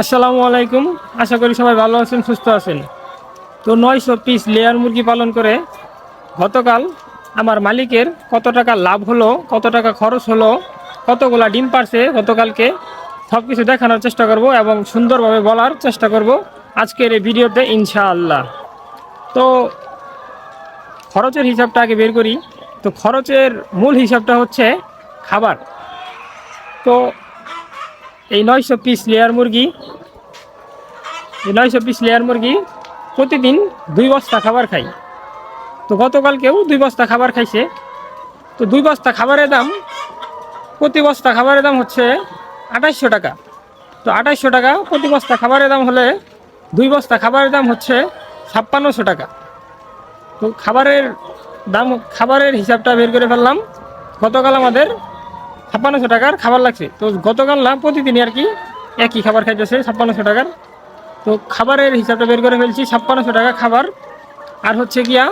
আসসালামু আলাইকুম। আশা করি সবাই ভালো আছেন, সুস্থ আছেন। তো নয়শো পিস লেয়ার মুরগি পালন করে গতকাল আমার মালিকের কত টাকা লাভ হলো, কত টাকা খরচ হলো, কতগুলা ডিম পারছে, গতকালকে সব কিছু দেখানোর চেষ্টা করব এবং সুন্দরভাবে বলার চেষ্টা করব আজকের এই ভিডিওতে, ইনশাআল্লাহ। তো খরচের হিসাবটা আগে বের করি। তো খরচের মূল হিসাবটা হচ্ছে খাবার। তো এই নয়শো পিস লেয়ার মুরগি। এই নয়শো পিস লেয়ার মুরগি প্রতিদিন দুই বস্তা খাবার খাই। তো গতকালকেও দুই বস্তা খাবার খাইছে। তো দুই বস্তা খাবারের দাম প্রতি বস্তা খাবারের দাম হচ্ছে আঠাইশশো টাকা। তো আঠাইশশো টাকা প্রতি বস্তা খাবারের দাম হলে দুই বস্তা খাবারের দাম হচ্ছে ছাপ্পান্নশো টাকা। তো খাবারের দাম, খাবারের হিসাবটা বের করে ফেললাম। গতকাল আমাদের ছাপ্পান্নশো টাকার খাবার লাগছে। তো গতকাল না, প্রতিদিনই আর কি একই খাবার খাইতেছে, ছাপ্পান্নশো টাকার। তো খাবারের হিসাবটা বের করে ফেলছি, ছাপ্পান্নশো টাকা খাবার। আর হচ্ছে গিয়া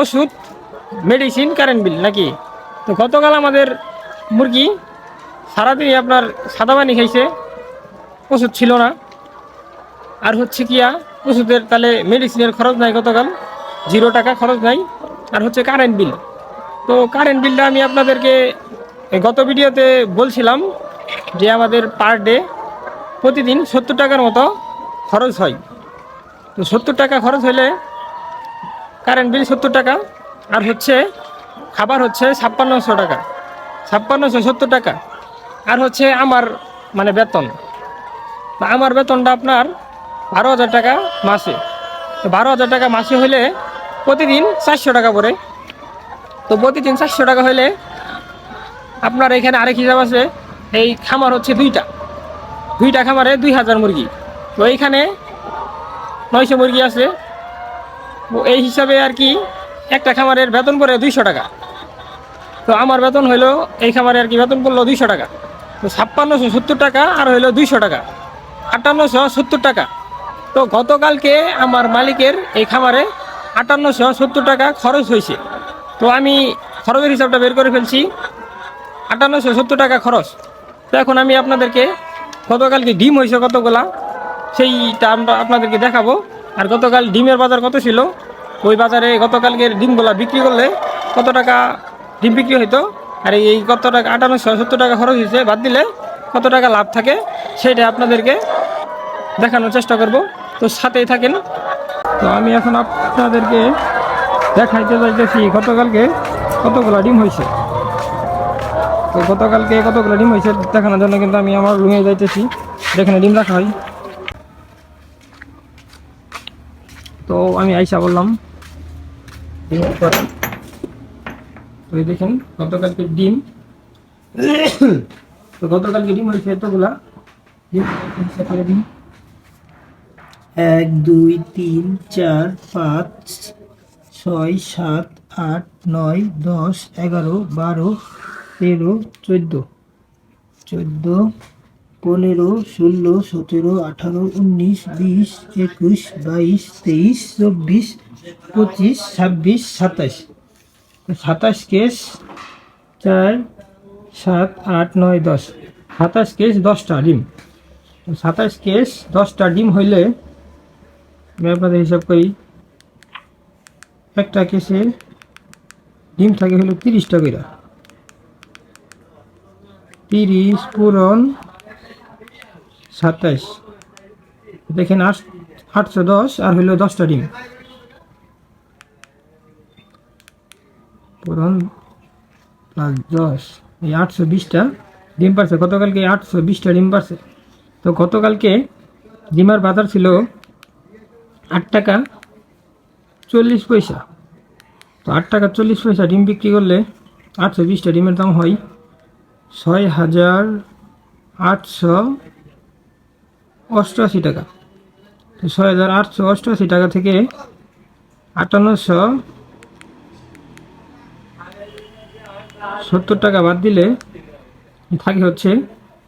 ওষুধ মেডিসিন কারেন্ট বিল নাকি? তো গতকাল আমাদের মুরগি সারাদিনই আপনার সাদা পানি খাইছে, ওষুধ ছিল না। আর হচ্ছে গিয়া ওষুধের তাহলে মেডিসিনের খরচ নাই গতকাল জিরো টাকা খরচ নাই। আর হচ্ছে কারেন্ট বিল তো কারেন্ট বিলটা আমি আপনাদেরকে গত ভিডিওতে বলছিলাম যে আমাদের পার ডে প্রতিদিন সত্তর টাকার মতো খরচ হয়। তো সত্তর টাকা খরচ হলে কারেন্ট বিল সত্তর টাকা, আর হচ্ছে খাবার হচ্ছে ছাপ্পান্নশো টাকা। ছাপ্পান্নশো সত্তর টাকা, আর হচ্ছে আমার মানে বেতন। আমার বেতনটা আপনার বারো হাজার টাকা মাসে। বারো হাজার টাকা মাসে হলে প্রতিদিন চারশো টাকা পড়ে। তো প্রতিদিন চারশো টাকা হলে আপনার এখানে আরেক হিসাব আছে, এই খামার হচ্ছে দুইটা। দুইটা খামারে দুই হাজার মুরগি। তো এইখানে নয়শো মুরগি আছে। এই হিসাবে আর কি একটা খামারের বেতন পড়ে দুইশো টাকা। তো আমার বেতন হইল, এই খামারে আর কি বেতন পড়ল দুইশো টাকা। তো ছাপ্পান্নশো সত্তর টাকা আর হইল দুইশো টাকা। আটান্নশো সত্তর টাকা। তো গতকালকে আমার মালিকের এই খামারে আটান্নশো সত্তর টাকা খরচ হয়েছে। তো আমি খরচের হিসাবটা বের করে ফেলছি। আটান্নশো সত্তর টাকা খরচ। তো এখন আমি আপনাদেরকে গতকালকে ডিম হয়েছে কতগুলা সেইটা আমরা আপনাদেরকে দেখাবো। আর গতকাল ডিমের বাজার কত ছিল, ওই বাজারে গতকালকের ডিমগুলা বিক্রি করলে কত টাকা ডিম বিক্রি হইতো? আর এই কত টাকা আটান্নশো সত্তর টাকা খরচ হয়েছে, বাদ দিলে কত টাকা লাভ থাকে, সেটা আপনাদেরকে দেখানোর চেষ্টা করব। তো সাথেই থাকেন। তো আমি এখন আপনাদেরকে দেখাইতে চাইতেছি গতকালকে কতগুলো ডিম হয়েছে। তো গতকালকে কতগুলো ডিম হয়েছে দেখানোর জন্য কিন্তু আমি আমার রুমে যাইতেছি, যেখানে ডিম রাখা হয়। তো আমি আইসা বললাম, ডিম। তো দেখেন, গতকালকে ডিম, তো গতকালকে ডিম হয়েছে এতগুলা। ডিম? এক, দুই, তিন, চার, পাঁচ, ছয়, সাত, আট, নয়, দশ, এগারো, বারো তেরো, চোদ্দ। চোদ্দ, পনেরো, ষোলো, সতেরো, আঠারো, উনিশ, বিশ, একুশ, বাইশ, তেইশ, চব্বিশ, পঁচিশ, ছাব্বিশ, সাতাশ। সাতাশ কেস চার, সাত, আট, নয়, দশ। সাতাশ কেস দশটা ডিম। সাতাশ কেস দশটা ডিম হইলে আমি আপনাদের হিসাব করি, একটা কেসে ডিম থাকে হলো তিরিশটা করে তিরিশ পূরণ সাতাইশ। দেখেন আট, আটশো দশ আর হইল দশটা ডিম। পূরণ প্লাস দশ, এই আটশো বিশটা ডিম পারছে। গতকালকে আটশো বিশটা ডিম পারছে। তো গতকালকে ডিমের বাজার ছিল আট টাকা চল্লিশ পয়সা। তো আট টাকা চল্লিশ পয়সা ডিম বিক্রি করলে আটশো বিশটা ডিমের দাম হয় ছয় হাজার আটশো অষ্টআশি টাকা। ছয় হাজার আটশো অষ্টআশি টাকা থেকে আটান্নশো সত্তর টাকা বাদ দিলে থাকে হচ্ছে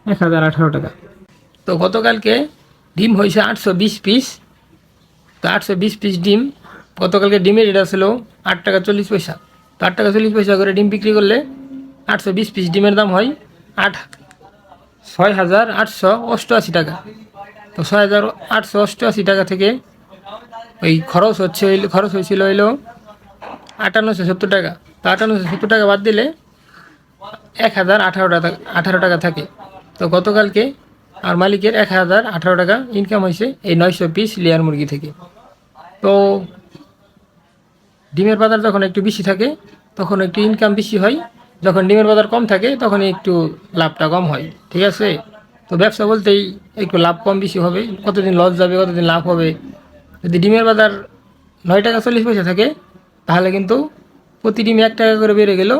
এক হাজার আঠারো টাকা। তো গতকালকে ডিম হয়েছে আটশো বিশ পিস। তো আটশো বিশ পিস ডিম গতকালকে ডিমের রেট ছিল আট টাকা চল্লিশ পয়সা। তো আট টাকা চল্লিশ পয়সা করে ডিম বিক্রি করলে আটশো বিশ পিস ডিমের দাম হয় আট ছয় হাজার আটশো অষ্টআশি টাকা। তো ছয় হাজার আটশো অষ্টআশি টাকা থেকে ওই খরচ হচ্ছে খরচ হয়েছিল হইল আটান্নশো সত্তর টাকা। তো আটান্নশো সত্তর টাকা বাদ দিলে এক হাজার আঠারো টাকা আঠারো টাকা থাকে। তো গতকালকে আর মালিকের এক হাজার আঠারো টাকা ইনকাম হয়েছে এই নয়শো পিস লেয়ার মুরগি থেকে। তো ডিমের বাজার যখন একটু বেশি থাকে, তখন একটু ইনকাম বেশি হয়। যখন ডিমের বাজার কম থাকে তখন একটু লাভটা কম হয়, ঠিক আছে? তো ব্যবসা বলতেই একটু লাভ কম বেশি হবে। কতদিন লস যাবে, কতদিন লাভ হবে? যদি ডিমের বাজার নয় টাকা চল্লিশ পয়সা থাকে, তাহলে কিন্তু প্রতি ডিমে এক টাকা করে বেড়ে গেল।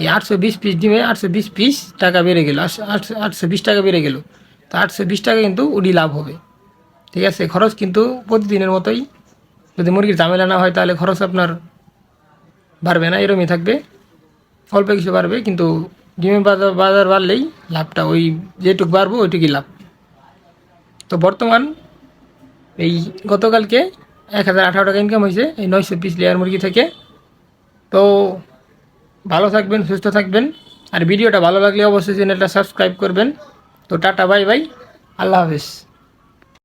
এই আটশো বিশ পিস ডিমে আটশো বিশ পিস টাকা বেড়ে গেল আটশো আটশো বিশ টাকা বেড়ে গেলো। তো আটশো বিশ টাকা কিন্তু উডি লাভ হবে, ঠিক আছে? খরচ কিন্তু প্রতিদিনের মতোই। যদি মুরগির ঝামেলা না হয়, তাহলে খরচ আপনার বাড়বে না, এরমই থাকবে। অল্প কিছু বাড়বে, কিন্তু ডিমের বাজার বাজার বাড়লেই লাভটা ওই যেটুকু বাড়বো ওইটুকুই লাভ। তো বর্তমান এই গতকালকে এক হাজার আঠারো টাকা ইনকাম হয়েছে, এই নয়শো পিস লেয়ার মুরগি থেকে। তো ভালো থাকবেন, সুস্থ থাকবেন, আর ভিডিওটা ভালো লাগলে অবশ্যই চ্যানেলটা সাবস্ক্রাইব করবেন। তো টাটা বাই বাই আল্লাহ হাফেজ।